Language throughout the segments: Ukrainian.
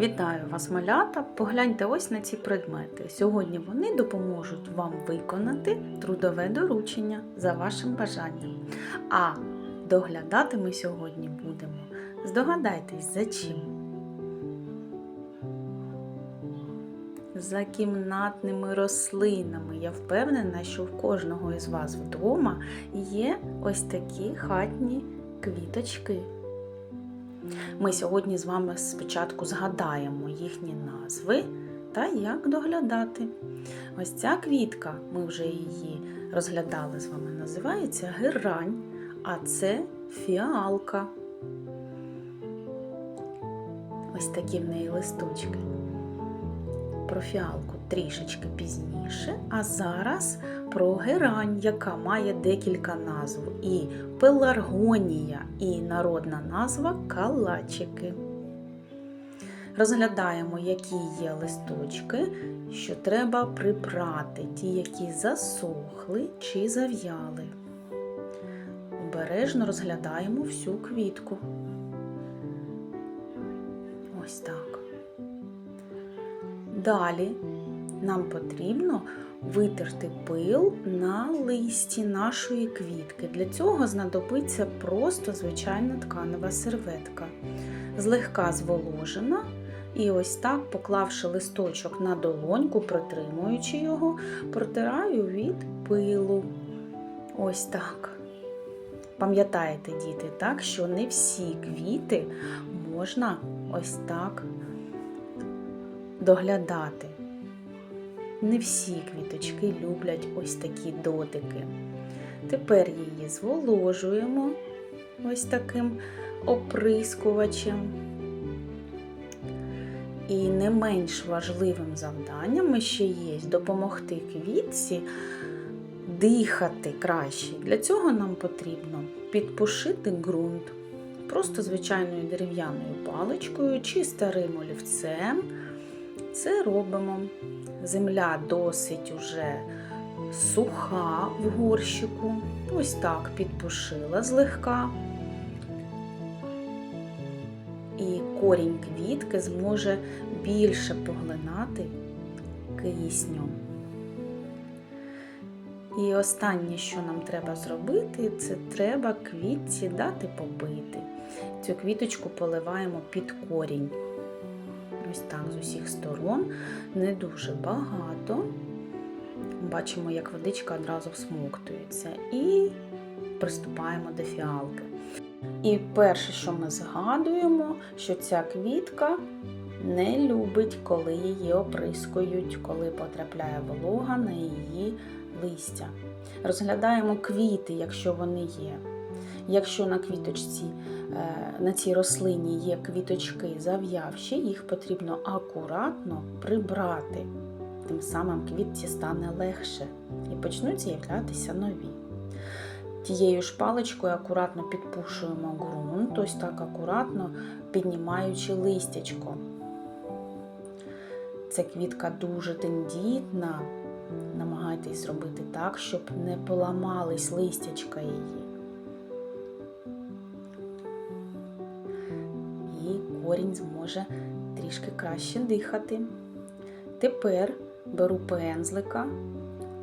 Вітаю вас, малята! Погляньте ось на ці предмети. Сьогодні вони допоможуть вам виконати трудове доручення за вашим бажанням. А доглядати ми сьогодні будемо. Здогадайтесь, за чим? За кімнатними рослинами. Я впевнена, що в кожного із вас вдома є ось такі хатні квіточки. Ми сьогодні з вами спочатку згадаємо їхні назви та як доглядати. Ось ця квітка, ми вже її розглядали з вами, називається герань, а це фіалка. Ось такі в неї листочки. Про фіалку трішечки пізніше, а зараз про герань, яка має декілька назв. І пеларгонія, і народна назва калачики. Розглядаємо, які є листочки, що треба прибрати, ті, які засохли чи зав'яли. Обережно розглядаємо всю квітку. Ось так. Далі нам потрібно витерти пил на листі нашої квітки. Для цього знадобиться просто звичайна тканева серветка, злегка зволожена. І ось так, поклавши листочок на долоньку, протримуючи його, протираю від пилу. Ось так. Пам'ятаєте, діти, так, що не всі квіти можна ось так доглядати. Не всі квіточки люблять ось такі дотики. Тепер її зволожуємо ось таким оприскувачем. І не менш важливим завданням ще є допомогти квітці дихати краще. Для цього нам потрібно підпушити ґрунт просто звичайною дерев'яною паличкою чи старим олівцем. Це робимо. Земля досить уже суха в горщику. Ось так підпушила злегка. І корінь квітки зможе більше поглинати кисню. І останнє, що нам треба зробити, це треба квітці дати попити. Цю квіточку поливаємо під корінь. Ось так з усіх сторон, не дуже багато. Бачимо, як водичка одразу всмоктується. І приступаємо до фіалки. І перше, що ми згадуємо, що ця квітка не любить, коли її оприскують, коли потрапляє волога на її листя. Розглядаємо квіти, якщо вони є. Якщо на квіточці, на цій рослині є квіточки зав'явші, їх потрібно акуратно прибрати. Тим самим квітці стане легше і почнуть з'являтися нові. Тією ж паличкою акуратно підпушуємо ґрунт, ось так акуратно піднімаючи листячко. Ця квітка дуже тендітна. Намагайтесь зробити так, щоб не поламались листячка її. Корінь зможе трішки краще дихати. Тепер беру пензлика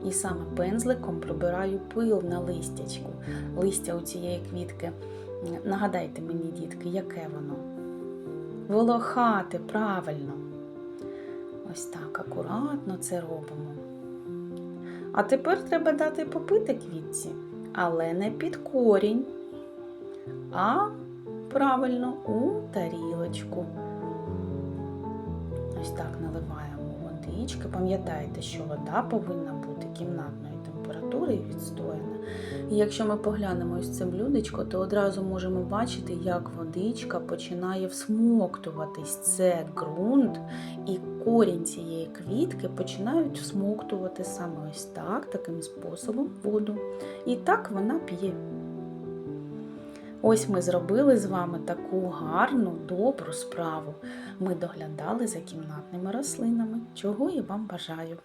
і саме пензликом прибираю пил на листячку. Листя у цієї квітки. Нагадайте мені, дітки, яке воно? Волохате, правильно. Ось так акуратно це робимо. А тепер треба дати попити квітці, але не під корінь, а правильно у тарілочку. Ось так наливаємо водички. Пам'ятайте, що вода повинна бути кімнатної температури і відстояна. І якщо ми поглянемо ось це блюдечко, то одразу можемо бачити, як водичка починає всмоктуватись. Це ґрунт і корінь цієї квітки починають всмоктувати саме ось так, таким способом воду. І так вона п'є. Ось ми зробили з вами таку гарну, добру справу. Ми доглядали за кімнатними рослинами, чого я вам бажаю.